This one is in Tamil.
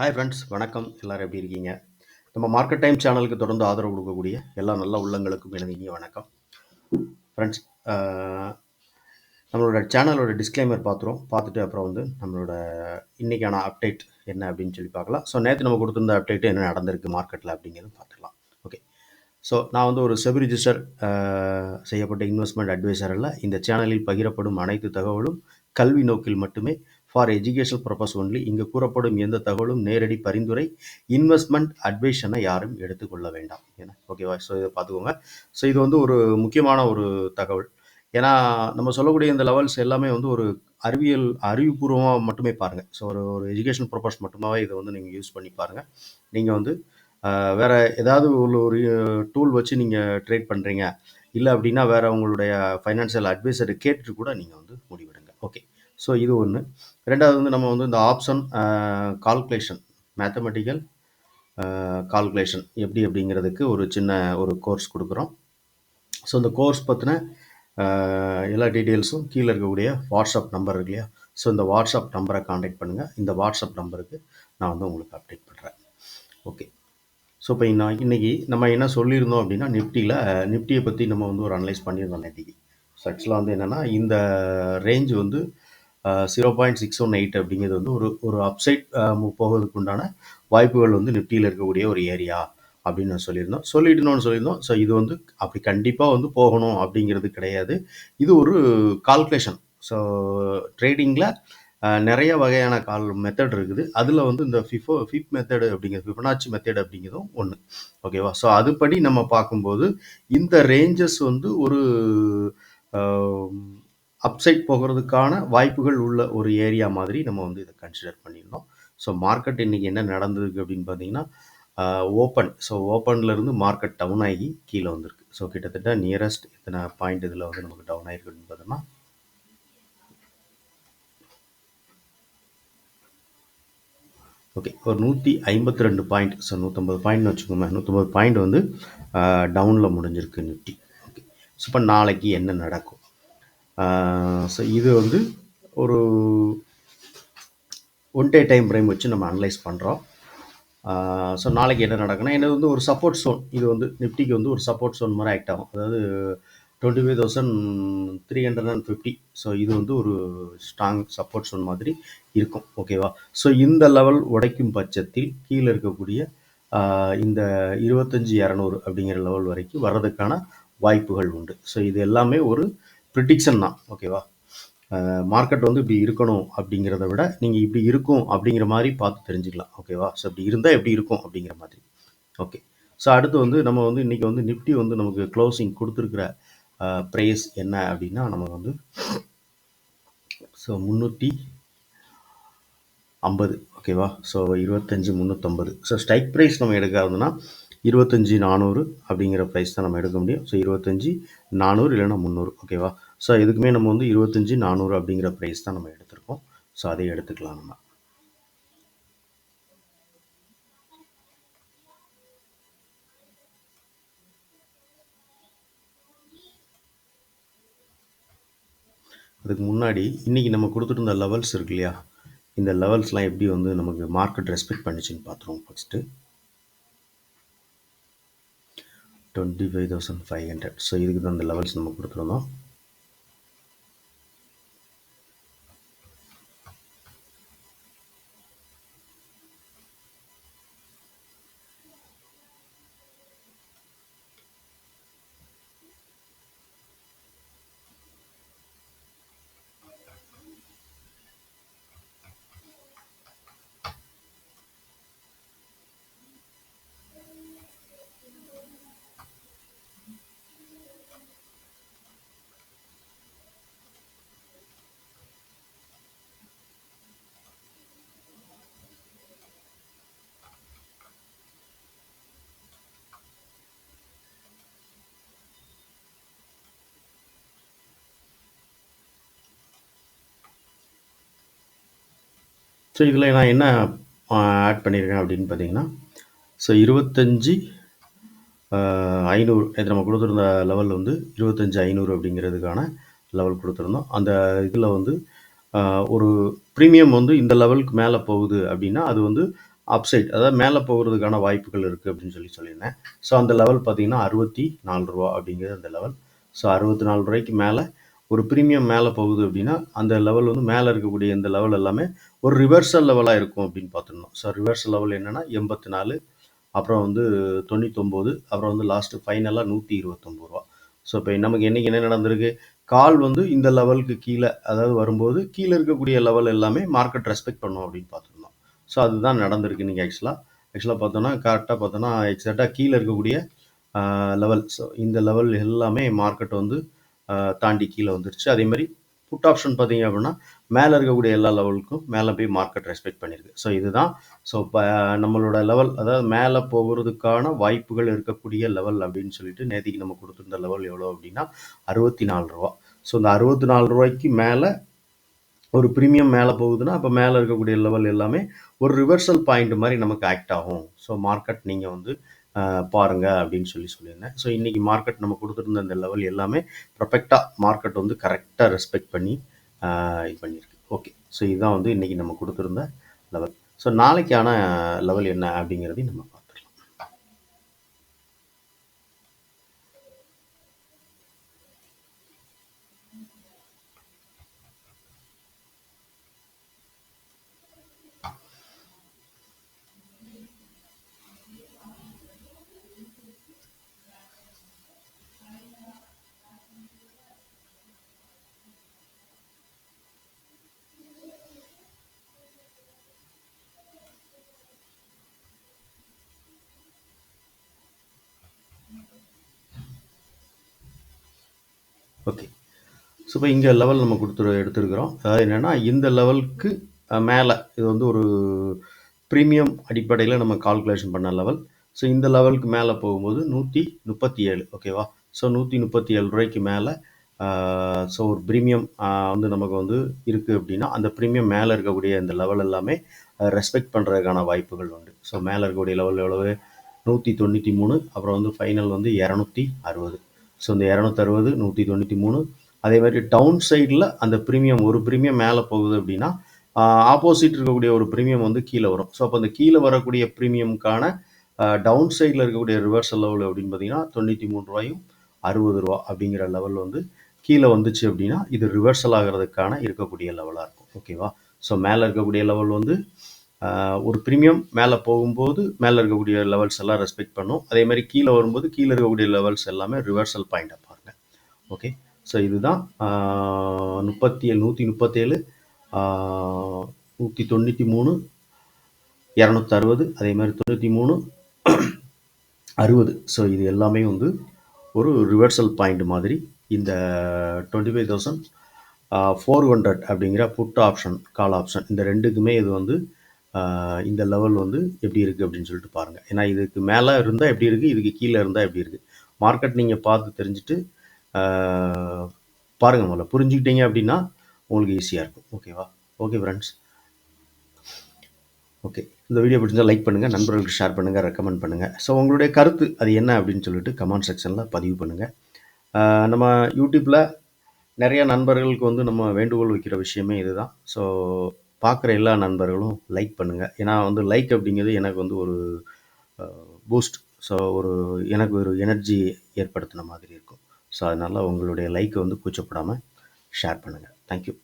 ஹாய் ஃப்ரெண்ட்ஸ் வணக்கம். எல்லாரும் எப்படி இருக்கீங்க? நம்ம மார்க்கெட் டைம் சேனலுக்கு தொடர்ந்து ஆதரவு கொடுக்கக்கூடிய எல்லா நல்ல உள்ளங்களுக்கும் எனது இனிய வணக்கம். ஃப்ரெண்ட்ஸ் நம்மளோட சேனலோட டிஸ்க்ளைமர் பார்த்துரும் பார்த்துட்டு அப்புறம் வந்து நம்மளோட இன்றைக்கான அப்டேட் என்ன அப்படின்னு சொல்லி பார்க்கலாம். ஸோ நேற்று நம்ம கொடுத்துருந்த அப்டேட் என்ன நடந்திருக்கு மார்க்கெட்டில் அப்படிங்கிறது பார்த்துக்கலாம். ஓகே ஸோ நான் வந்து ஒரு செபி ரிஜிஸ்டர் செய்யப்பட்ட இன்வெஸ்ட்மெண்ட் அட்வைசர் அல்ல. இந்த சேனலில் பகிரப்படும் அனைத்து தகவலும் கல்வி நோக்கில் மட்டுமே ஃபார் எஜுகேஷனல் பர்பஸ் ஒன்லி இங்கு கூறப்படும் எந்த தகவலும் நேரடி பரிந்துரை இன்வெஸ்ட்மெண்ட் அட்வைஷனை யாரும் எடுத்துக்கொள்ள வேண்டாம். ஏன்னா ஓகேவா ஸோ இதை பார்த்துக்கோங்க. ஸோ இது வந்து ஒரு முக்கியமான ஒரு தகவல். ஏன்னா நம்ம சொல்லக்கூடிய இந்த லெவல்ஸ் எல்லாமே வந்து ஒரு அறிவியல் அறிவுபூர்வமாக மட்டுமே பாருங்கள் ஸோ ஒரு ஒரு எஜுகேஷன் பர்பஸ் மட்டுமாவே இதை வந்து நீங்கள் யூஸ் பண்ணி பாருங்கள் நீங்கள் வந்து வேறு ஏதாவது ஒரு ஒரு டூல் வச்சு நீங்கள் ட்ரேட் பண்ணுறீங்க இல்லை அப்படின்னா வேறு உங்களுடைய ஃபைனான்சியல் அட்வைசரை கேட்டுட்டு கூட நீங்கள் வந்து முடிவெடுங்க. ஓகே ஸோ இது ஒன்று ரெண்டாவது வந்து நம்ம வந்து இந்த ஆப்ஷன் கால்குலேஷன் மேத்தமெட்டிக்கல் கால்குலேஷன் எப்படி அப்படிங்கிறதுக்கு ஒரு சின்ன ஒரு கோர்ஸ் கொடுக்குறோம். ஸோ இந்த கோர்ஸ் பற்றின எல்லா டீட்டெயில்ஸும் கீழே இருக்கக்கூடிய வாட்ஸ்அப் நம்பர் இருக்கு இல்லையா? ஸோ இந்த வாட்ஸ்அப் நம்பரை காண்டாக்ட் பண்ணுங்கள் இந்த வாட்ஸ்அப் நம்பருக்கு நான் வந்து உங்களுக்கு அப்டேட் பண்ணுறேன் ஓகே ஸோ இப்போ நான் இன்னைக்கு நம்ம என்ன சொல்லியிருந்தோம் அப்படின்னா நிஃப்டியில் நிஃப்டியை பற்றி நம்ம வந்து ஒரு அனலைஸ் பண்ணியிருந்தோம் நேற்றுக்கு ஸோ ஆக்சுவலாக வந்து என்னென்னா இந்த ரேஞ்ச் வந்து zero point six one eight அப்படிங்கிறது வந்து ஒரு ஒரு அப்சைட் போகிறதுக்கு உண்டான வாய்ப்புகள் வந்து நிஃப்டியில் இருக்கக்கூடிய ஒரு ஏரியா அப்படின்னு நான் சொல்லியிருந்தோம். சொல்லிடணும்னு சொல்லியிருந்தோம். ஸோ இது வந்து அப்படி கண்டிப்பாக வந்து போகணும் அப்படிங்கிறது கிடையாது. இது ஒரு கால்குலேஷன் ஸோ ட்ரேடிங்கில் நிறைய வகையான கால் மெத்தட் இருக்குது. அதில் வந்து இந்த ஃபிஃபோ ஃபிப் மெத்தடு அப்படிங்கிறது ஃபிஃபனாச்சி மெத்தட் அப்படிங்கிறதும் ஒன்று ஓகேவா ஸோ அதுபடி நம்ம பார்க்கும்போது இந்த ரேஞ்சஸ் வந்து ஒரு அப்சைட் போகிறதுக்கான வாய்ப்புகள் உள்ள ஒரு ஏரியா மாதிரி நம்ம வந்து இதை கன்சிடர் பண்ணியிருந்தோம் ஸோ மார்க்கெட் இன்னைக்கு என்ன நடந்திருக்கு அப்படின்னு பார்த்தீங்கன்னா ஓப்பன் ஸோ ஓப்பன்லேருந்து மார்க்கெட் டவுன் ஆகி கீழே வந்திருக்கு. ஸோ கிட்டத்தட்ட நியரஸ்ட் இத்தனை பாயிண்ட் இதில் வந்து நமக்கு டவுன் ஆகிருக்கு அப்படின்னு பார்த்தோம்னா ஓகே ஒரு நூற்றி ஐம்பத்தி ரெண்டு பாயிண்ட் ஸோ நூற்றம்பது பாயிண்ட்னு வச்சுக்கோங்க நூற்றம்பது பாயிண்ட் வந்து டவுனில் முடிஞ்சிருக்கு நிஃப்டி ஓகே ஸோ இப்போ நாளைக்கு என்ன நடக்கும்? ஸோ இது வந்து ஒரு ஒன் டே டைம் ஃப்ரேம் வச்சு நம்ம அனலைஸ் பண்ணுறோம் ஸோ நாளைக்கு என்ன நடக்குன்னா எனக்கு வந்து ஒரு சப்போர்ட் சோன் இது வந்து நிஃப்டிக்கு வந்து ஒரு சப்போர்ட் சோன் மாதிரி ஆக்ட் ஆகும். அதாவது twenty five thousand three hundred and fifty so இது வந்து ஒரு ஸ்ட்ராங் சப்போர்ட் சோன் மாதிரி இருக்கும். ஓகேவா ஸோ இந்த லெவல் உடைக்கும் பட்சத்தில் கீழே இருக்கக்கூடிய இந்த இருபத்தஞ்சி இரநூறு அப்படிங்கிற லெவல் வரைக்கும் வர்றதுக்கான வாய்ப்புகள் உண்டு. ஸோ இது எல்லாமே ஒரு ப்ரிடிக்ஷன் தான். ஓகேவா மார்க்கெட் வந்து இப்படி இருக்கணும் அப்படிங்கிறத விட நீங்கள் இப்படி இருக்கும் அப்படிங்கிற மாதிரி பார்த்து தெரிஞ்சுக்கலாம். ஓகேவா ஸோ இப்படி இருந்தால் எப்படி இருக்கும் அப்படிங்கிற மாதிரி. ஓகே ஸோ அடுத்து வந்து நம்ம வந்து இன்றைக்கி வந்து நிஃப்டி வந்து நமக்கு க்ளோசிங் கொடுத்துருக்குற ப்ரைஸ் என்ன அப்படின்னா நமக்கு வந்து ஸோ முந்நூற்றி ஐம்பது. ஓகேவா ஸோ இருபத்தஞ்சி முந்நூற்றம்பது ஸோ ஸ்ட்ரைக் ப்ரைஸ் நம்ம எடுக்காதுன்னா இருபத்தஞ்சி நானூறு அப்படிங்கிற ப்ரைஸ் தான் நம்ம எடுக்க முடியும். ஸோ இருபத்தஞ்சி நானூறு இல்லைன்னா முந்நூறு ஓகேவா ஸோ இதுக்குமே நம்ம வந்து இருபத்தஞ்சி நானூறு அப்படிங்கிற ப்ரைஸ் தான் நம்ம எடுத்திருக்கோம். ஸோ அதை எடுத்துக்கலாம் நம்ம. அதுக்கு முன்னாடி இன்றைக்கி நம்ம கொடுத்துருந்த லெவல்ஸ் இருக்கு இல்லையா? இந்த லெவல்ஸ்லாம் எப்படி வந்து நமக்கு மார்க்கெட் ரெஸ்பெக்ட் பண்ணிச்சுன்னு பார்த்துருவோம் first twenty five thousand five hundred so இதுக்கு தான் அந்த லெவல்ஸ் நம்ம கொடுத்துருந்தோம் ஸோ இதில் நான் என்ன ஆட் பண்ணியிருக்கேன் அப்படின்னு பார்த்தீங்கன்னா ஸோ இருபத்தஞ்சி ஐநூறு இது நம்ம கொடுத்துருந்த லெவல் வந்து இருபத்தஞ்சி ஐநூறு அப்படிங்கிறதுக்கான லெவல் கொடுத்துருந்தோம். அந்த இதில் வந்து ஒரு ப்ரீமியம் வந்து இந்த லெவலுக்கு மேலே போகுது அப்படின்னா அது வந்து அப்சைட் அதாவது மேலே போகிறதுக்கான வாய்ப்புகள் இருக்குது அப்படின்னு சொல்லி சொல்லியிருந்தேன். ஸோ அந்த லெவல் பார்த்தீங்கன்னா அறுபத்தி நாலு ரூபா அப்படிங்கிறது அந்த லெவல் ஸோ அறுபத்தி நாலு ரூபாய்க்கு மேலே ஒரு ப்ரீமியம் மேலே போகுது அப்படின்னா அந்த லெவல் வந்து மேலே இருக்கக்கூடிய இந்த லெவல் எல்லாமே ஒரு ரிவர்சல் லெவலாக இருக்கும் அப்படின்னு பார்த்துருந்தோம் ஸோ ரிவர்சல் லெவல் என்னென்னா எண்பத்தி நாலு அப்புறம் வந்து தொண்ணூத்தொம்பது அப்புறம் வந்து லாஸ்ட்டு ஃபைனலாக நூற்றி இருபத்தொம்பது ரூபா. ஸோ இப்போ நமக்கு என்றைக்கு என்ன நடந்திருக்கு? கால் வந்து இந்த லெவலுக்கு கீழே அதாவது வரும்போது கீழே இருக்கக்கூடிய லெவல் எல்லாமே மார்க்கெட் ரெஸ்பெக்ட் பண்ணும் அப்படின்னு பார்த்துருந்தோம் ஸோ அதுதான் நடந்திருக்கு நீங்கள் ஆக்சுவலாக ஆக்சுவலாக பார்த்தோன்னா கரெக்டாக பார்த்தோன்னா எக்ஸாக்டாக கீழே இருக்கக்கூடிய லெவல் ஸோ இந்த லெவல் எல்லாமே மார்க்கெட் வந்து தாண்டி கீழே வந்துருச்சு. அதே மாதிரி புட் ஆப்ஷன் பார்த்தீங்க அப்படின்னா மேலே இருக்கக்கூடிய எல்லா லெவலுக்கும் மேலே போய் மார்க்கெட் ரெஸ்பெக்ட் பண்ணியிருக்கு ஸோ இதுதான். ஸோ இப்போ நம்மளோட லெவல் அதாவது மேலே போகிறதுக்கான வாய்ப்புகள் இருக்கக்கூடிய லெவல் அப்படின்னு சொல்லிட்டு நேற்றுக்கு நம்ம கொடுத்துருந்த லெவல் எவ்வளோ அப்படின்னா அறுபத்தி நாலு ரூபா. ஸோ இந்த அறுபத்தி நாலு ரூபாய்க்கு மேலே ஒரு ப்ரீமியம் மேலே போகுதுன்னா அப்போ மேலே இருக்கக்கூடிய லெவல் எல்லாமே ஒரு ரிவர்சல் பாயிண்ட் மாதிரி நமக்கு ஆக்ட் ஆகும். ஸோ மார்க்கெட் நீங்கள் வந்து பாருங்க அப்படின்னு சொல்லி சொல்லியிருந்தேன். ஸோ இன்றைக்கி மார்க்கெட் நம்ம கொடுத்துருந்த இந்த லெவல் எல்லாமே பர்ஃபெக்டாக மார்க்கெட் வந்து கரெக்டாக ரெஸ்பெக்ட் பண்ணி இது பண்ணியிருக்கு. ஓகே ஸோ இதுதான் வந்து இன்றைக்கி நம்ம கொடுத்துருந்த லெவல் ஸோ நாளைக்கான லெவல் என்ன அப்படிங்கிறதையும் நம்ம பார்க்கலாம். ஓகே ஸோ இப்போ இங்கே லெவல் நம்ம கொடுத்து எடுத்துருக்குறோம். அதாவது என்னென்னா இந்த லெவலுக்கு மேலே இது வந்து ஒரு ப்ரீமியம் அடிப்படையில் நம்ம கால்குலேஷன் பண்ண லெவல் ஸோ இந்த லெவலுக்கு மேலே போகும்போது நூற்றி முப்பத்தி ஏழு ஓகேவா ஸோ நூற்றி முப்பத்தி ஏழு ரூபாய்க்கு மேலே ஸோ ஒரு ப்ரீமியம் வந்து நமக்கு வந்து இருக்குது அப்படின்னா அந்த ப்ரீமியம் மேலே இருக்கக்கூடிய இந்த லெவல் எல்லாமே ரெஸ்பெக்ட் பண்ணுறதுக்கான வாய்ப்புகள் உண்டு. ஸோ மேலே இருக்கக்கூடிய லெவல் எவ்வளவு? நூற்றி தொண்ணூற்றி மூணு அப்புறம் வந்து ஃபைனல் வந்து இரநூத்தி அறுபது. ஸோ இந்த இரநூத்தறுபது நூற்றி தொண்ணூற்றி மூணு அதே மாதிரி டவுன் சைடில் அந்த ப்ரீமியம் ஒரு ப்ரீமியம் மேலே போகுது அப்படின்னா ஆப்போசிட் இருக்கக்கூடிய ஒரு ப்ரீமியம் வந்து கீழே வரும். ஸோ அப்போ அந்த கீழே வரக்கூடிய ப்ரீமியமுக்கான டவுன் சைடில் இருக்கக்கூடிய ரிவர்சல் லெவல் அப்படின்னு பார்த்தீங்கன்னா தொண்ணூற்றி மூணு ரூபாயும் அறுபது ரூபா அப்படிங்கிற லெவல் வந்து கீழே வந்துச்சு அப்படின்னா இது ரிவர்சல் ஆகிறதுக்கான இருக்கக்கூடிய லெவலாக இருக்கும். ஓகேவா ஸோ மேலே இருக்கக்கூடிய லெவல் வந்து ஒரு ப்ரீமியம் மேலே போகும்போது மேலே இருக்கக்கூடிய லெவல்ஸ் எல்லாம் ரெஸ்பெக்ட் பண்ணும். அதே மாதிரி கீழே வரும்போது கீழே இருக்கக்கூடிய லெவல்ஸ் எல்லாமே ரிவர்சல் பாயிண்டாக பாருங்கள் ஓகே ஸோ இதுதான் முப்பத்தி ஏழு நூற்றி முப்பத்தேழு நூற்றி தொண்ணூற்றி மூணு இரநூத்தறுபது அதே மாதிரி தொண்ணூற்றி மூணு அறுபது ஸோ இது எல்லாமே வந்து ஒரு ரிவர்சல் பாயிண்ட் மாதிரி இந்த twenty five thousand four hundred அப்படிங்கிற புட் ஆப்ஷன் கால் ஆப்ஷன் இந்த ரெண்டுக்குமே இது வந்து இந்த லெவல் வந்து எப்படி இருக்குது அப்படின்னு சொல்லிட்டு பாருங்கள் ஏன்னா இதுக்கு மேலே இருந்தால் எப்படி இருக்குது இதுக்கு கீழே இருந்தால் எப்படி இருக்குது மார்க்கெட் நீங்கள் பார்த்து தெரிஞ்சுட்டு பாருங்கள் முதல்ல. புரிஞ்சுக்கிட்டீங்க அப்படின்னா உங்களுக்கு ஈஸியாக இருக்கும். ஓகேவா ஓகே ஃப்ரெண்ட்ஸ் ஓகே இந்த வீடியோ பிடிச்சா லைக் பண்ணுங்கள் நண்பர்களுக்கு ஷேர் பண்ணுங்கள் ரெக்கமெண்ட் பண்ணுங்கள் ஸோ உங்களுடைய கருத்து அது என்ன அப்படின்னு சொல்லிட்டு கமெண்ட் செக்ஷனில் பதிவு பண்ணுங்கள் நம்ம யூடியூப்பில் நிறைய நண்பர்களுக்கு வந்து நம்ம வேண்டுகோள் வைக்கிற விஷயமே இதுதான். ஸோ பார்க்குற எல்லா நண்பர்களும் லைக் பண்ணுங்கள் ஏன்னா வந்து லைக் அப்படிங்கிறது எனக்கு வந்து ஒரு பூஸ்ட் ஸோ ஒரு எனக்கு ஒரு எனர்ஜி ஏற்படுத்தின மாதிரி இருக்கும். ஸோ அதனால் உங்களுடைய லைக்கை வந்து கூச்சப்படாமல் ஷேர் பண்ணுங்கள் தேங்க்யூ